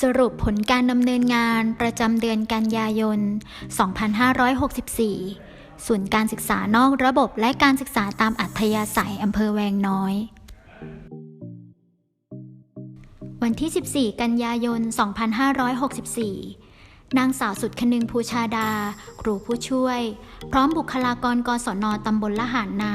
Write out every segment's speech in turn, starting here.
สรุปผลการดำเนินงานประจำเดือนกันยายน 2564ศูนย์การศึกษานอกระบบและการศึกษาตามอัธยาศัยอำเภอแวงน้อย วันที่ 14 กันยายน 2564 นางสาวสุดคนึงภูชาดา ครูผู้ช่วย พร้อมบุคลากรกศนตำบลละหารนา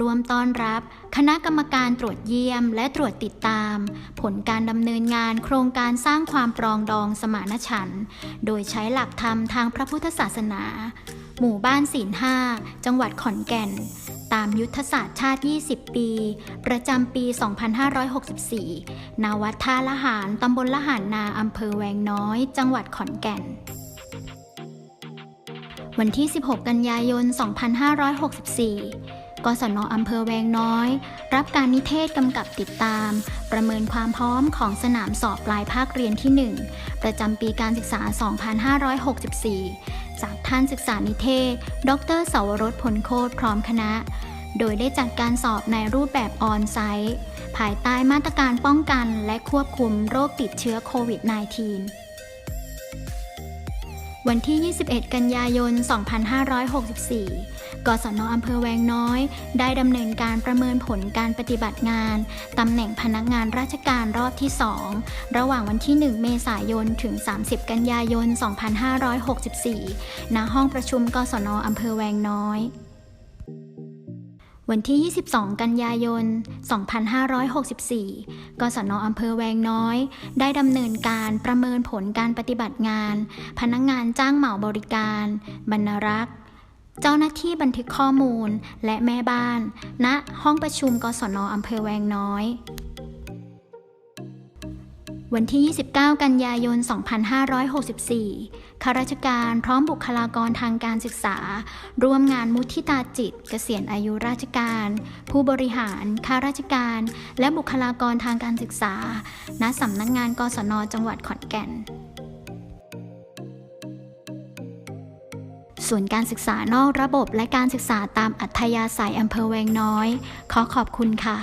รวมต้อนรับ คณะกรรมการตรวจเยี่ยม และตรวจติดตาม ผลการดำเนินงานโครงการสร้างความปรองดองสมานฉันท์โดยใช้หลักธรรมทางพระพุทธศาสนา หมู่บ้านศีลห้าจังหวัดขอนแก่น ตามยุทธศาสตร์ชาติ 20 ปี ประจำปี 2564 นาวัดท่าละหารตำบลละหารนาอำเภอแวงน้อย จังหวัดขอนแก่นวันที่ 16 กันยายน 2564 กศนอำเภอแวงน้อย รับการนิเทศกำกับติดตาม ประเมินความพร้อมของสนามสอบปลายภาคเรียนที่ 1 ประจำปีการศึกษา 2564 จากท่านศึกษานิเทศ ดรเสาวรสผลโคตรพร้อมคณะ โดยได้จัดการสอบในรูปแบบออนไซต์ ภายใต้มาตรการป้องกันและควบคุมโรคติดเชื้อโควิด -19 วันที่ 21 กันยายน 2564 กศนอำเภอแวงน้อย ได้ดำเนินการประเมินผลการปฏิบัติงาน ตำแหน่งพนักงานราชการรอบที่ 2 ระหว่างวันที่ 1 เมษายน ถึง 30 กันยายน 2564 ณ ห้องประชุม กศนอำเภอแวงน้อย วันที่ 22 กันยายน 2564 กศนอำเภอแวงน้อย ได้ดำเนินการประเมินผลการปฏิบัติงาน พนักงานจ้างเหมาบริการ บรรณรักษ์ เจ้าหน้าที่บันทึกข้อมูลและแม่บ้านณห้องประชุมกศนอำเภอแวงน้อย วันที่ 29 กันยายน 2564 ข้าราชการพร้อมบุคลากรทางการศึกษา ร่วมงานมุทิตาจิต เกษียณอายุราชการ ผู้บริหาร ข้าราชการ และบุคลากรทางการศึกษา ณ สำนักงานกศน จังหวัดขอนแก่นศูนย์การศึกษานอกระบบและการศึกษาตามอัธยาศัยอำเภอแวงน้อย ขอขอบคุณค่ะ